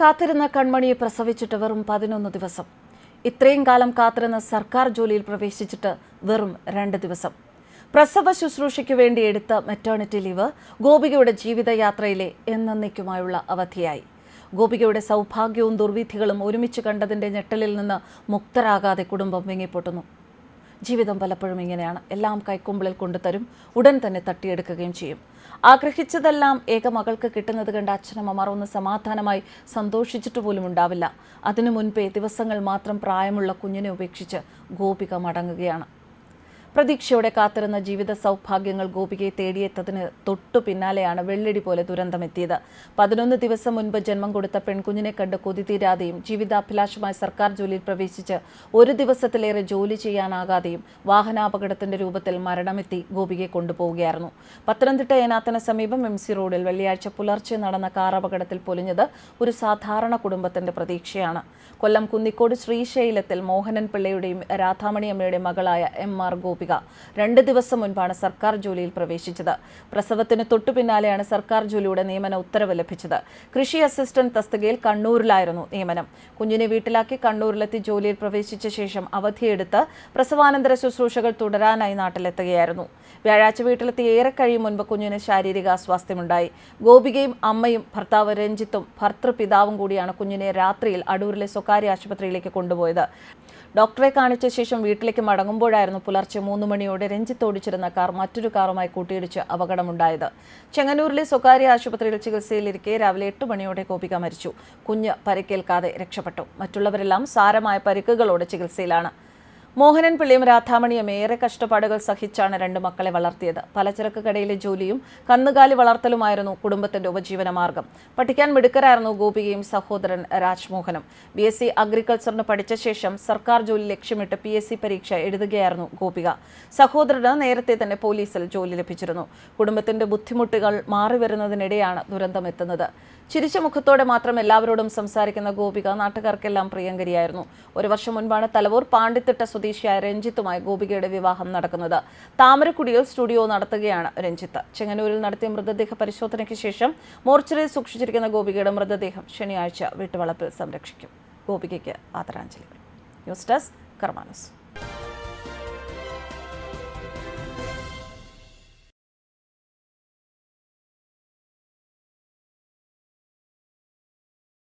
കാത്തിരുന്ന കൺമണിയെ പ്രസവിച്ചിട്ട് വെറും പതിനൊന്ന് ദിവസം. ഇത്രയും കാലം കാത്തിരുന്ന സർക്കാർ ജോലിയിൽ പ്രവേശിച്ചിട്ട് വെറും രണ്ട് ദിവസം. പ്രസവ ശുശ്രൂഷയ്ക്ക് വേണ്ടി എടുത്ത മെറ്റേണിറ്റി ലീവ് ഗോപികയുടെ ജീവിതയാത്രയിലെ എന്നേക്കുമായുള്ള അവധിയായി. ഗോപികയുടെ സൗഭാഗ്യവും ദുർവിധികളും ഒരുമിച്ച് കണ്ടതിന്റെ ഞെട്ടലിൽ നിന്ന് മുക്തരാകാതെ കുടുംബം വിങ്ങിപ്പൊട്ടുന്നു. ജീവിതം പലപ്പോഴും ഇങ്ങനെയാണ്. എല്ലാം കൈക്കുമ്പിളിൽ കൊണ്ടുതരും ഉടൻ തന്നെ തട്ടിയെടുക്കുകയും ചെയ്യും. ആഗ്രഹിച്ചതെല്ലാം ഏക മകൾക്ക് കിട്ടുന്നത് കണ്ട് അച്ഛനമ്മമാർ ഒന്ന് സമാധാനമായി സന്തോഷിച്ചിട്ട് പോലും ഉണ്ടാവില്ല. അതിനു മുൻപേ ദിവസങ്ങൾ മാത്രം പ്രായമുള്ള കുഞ്ഞിനെ ഉപേക്ഷിച്ച് ഗോപിക മടങ്ങുകയാണ്. പ്രതീക്ഷയോടെ കാത്തിരുന്ന ജീവിത സൗഭാഗ്യങ്ങൾ ഗോപികയെ തേടിയെത്തതിന് തൊട്ടു പിന്നാലെയാണ് വെള്ളടി പോലെ ദുരന്തമെത്തിയത്. പതിനൊന്ന് ദിവസം മുൻപ് ജന്മം കൊടുത്ത പെൺകുഞ്ഞിനെ കണ്ട് കൊതി തീരാതെയും ജീവിതാഭിലാഷമായി സർക്കാർ ജോലിയിൽ പ്രവേശിച്ച് ഒരു ദിവസത്തിലേറെ ജോലി ചെയ്യാനാകാതെയും വാഹനാപകടത്തിന്റെ രൂപത്തിൽ മരണമെത്തി ഗോപികയെ കൊണ്ടുപോവുകയായിരുന്നു. പത്തനംതിട്ട ഏനാത്തിന് സമീപം എം സി റോഡിൽ വെള്ളിയാഴ്ച പുലർച്ചെ നടന്ന കാർ അപകടത്തിൽ പൊലിഞ്ഞത് ഒരു സാധാരണ കുടുംബത്തിന്റെ പ്രതീക്ഷയാണ്. കൊല്ലം കുന്നിക്കോട് ശ്രീശൈലത്തിൽ മോഹനൻ പിള്ളയുടെയും രാധാമണി അമ്മയുടെയും മകളായ എം ആർ ഗോപിക രണ്ട് ദിവസം മുൻപാണ് സർക്കാർ ജോലിയിൽ പ്രവേശിച്ചത്. പ്രസവത്തിന് തൊട്ടു പിന്നാലെയാണ് സർക്കാർ ജോലിയുടെ നിയമന ഉത്തരവ് ലഭിച്ചത്. കൃഷി അസിസ്റ്റന്റ് തസ്തികയിൽ കണ്ണൂരിലായിരുന്നു നിയമനം. കുഞ്ഞിനെ വീട്ടിലാക്കി കണ്ണൂരിലെത്തി ജോലിയിൽ പ്രവേശിച്ച ശേഷം അവധിയെടുത്ത് പ്രസവാനന്തര ശുശ്രൂഷകൾ തുടരാനായി നാട്ടിലെത്തുകയായിരുന്നു. വ്യാഴാഴ്ച വീട്ടിലെത്തി ഏറെ കഴിയും മുൻപ് കുഞ്ഞിന് ശാരീരിക അസ്വാസ്ഥ്യമുണ്ടായി ഗോപികയും അമ്മയും ഭർത്താവ് രഞ്ജിത്തും ഭർത്തൃപിതാവും കൂടിയാണ് കുഞ്ഞിനെ രാത്രിയിൽ അടൂരിലെ സ്വകാര്യ ആശുപത്രിയിലേക്ക് കൊണ്ടുപോയത്. ഡോക്ടറെ കാണിച്ച ശേഷം വീട്ടിലേക്ക് മടങ്ങുമ്പോഴായിരുന്നു പുലർച്ചെ മൂന്ന് മണിയോടെ രഞ്ജിത്ത് ഓടിച്ചിരുന്ന കാർ മറ്റൊരു കാറുമായി കൂട്ടിയിടിച്ച് അപകടമുണ്ടായത്. ചെങ്ങന്നൂരിലെ സ്വകാര്യ ആശുപത്രിയിൽ ചികിത്സയിലിരിക്കെ രാവിലെ എട്ട് മണിയോടെ ഗോപിക മരിച്ചു. കുഞ്ഞ് പരിക്കേൽക്കാതെ രക്ഷപ്പെട്ടു. മറ്റുള്ളവരെല്ലാം സാരമായ പരിക്കുകളോടെ ചികിത്സയിലാണ്. മോഹനൻ പിള്ളിയും രാധാമണിയും ഏറെ കഷ്ടപ്പാടുകൾ സഹിച്ചാണ് രണ്ട് മക്കളെ വളർത്തിയത്. പലചരക്ക് കടയിലെ ജോലിയും കന്നുകാലി വളർത്തലുമായിരുന്നു കുടുംബത്തിന്റെ ഉപജീവന മാർഗം. പഠിക്കാൻ മിടുക്കരായിരുന്നു ഗോപികയും സഹോദരൻ രാജ്മോഹനും. ബി എസ് സി അഗ്രികൾച്ചറിന് പഠിച്ച ശേഷം സർക്കാർ ജോലി ലക്ഷ്യമിട്ട് പി എസ് സി പരീക്ഷ എഴുതുകയായിരുന്നു ഗോപിക. സഹോദരന് നേരത്തെ തന്നെ പോലീസിൽ ജോലി ലഭിച്ചിരുന്നു. കുടുംബത്തിന്റെ ബുദ്ധിമുട്ടുകൾ മാറി വരുന്നതിനിടെയാണ് ദുരന്തമെത്തുന്നത്. ചിരിച്ച മുഖത്തോടെ മാത്രം എല്ലാവരോടും സംസാരിക്കുന്ന ഗോപിക നാട്ടുകാർക്കെല്ലാം പ്രിയങ്കരിയായിരുന്നു. ഒരു വർഷം മുൻപാണ് തലവൂർ പാണ്ടിത്തിട്ട സ്വദേശിയായ രഞ്ജിത്തുമായി ഗോപികയുടെ വിവാഹം നടക്കുന്നത്. താമരക്കുടിയിൽ സ്റ്റുഡിയോ നടത്തുകയാണ് രഞ്ജിത്ത്. ചെങ്ങന്നൂരിൽ നടത്തിയ മൃതദേഹ പരിശോധനയ്ക്ക് ശേഷം മോർച്ചറിയിൽ സൂക്ഷിച്ചിരിക്കുന്ന ഗോപികയുടെ മൃതദേഹം ശനിയാഴ്ച വീട്ടുവളപ്പിൽ സംരക്ഷിക്കും. ഗോപികയ്ക്ക് ആദരാഞ്ജലികൾ. News desk കർമാനസ്.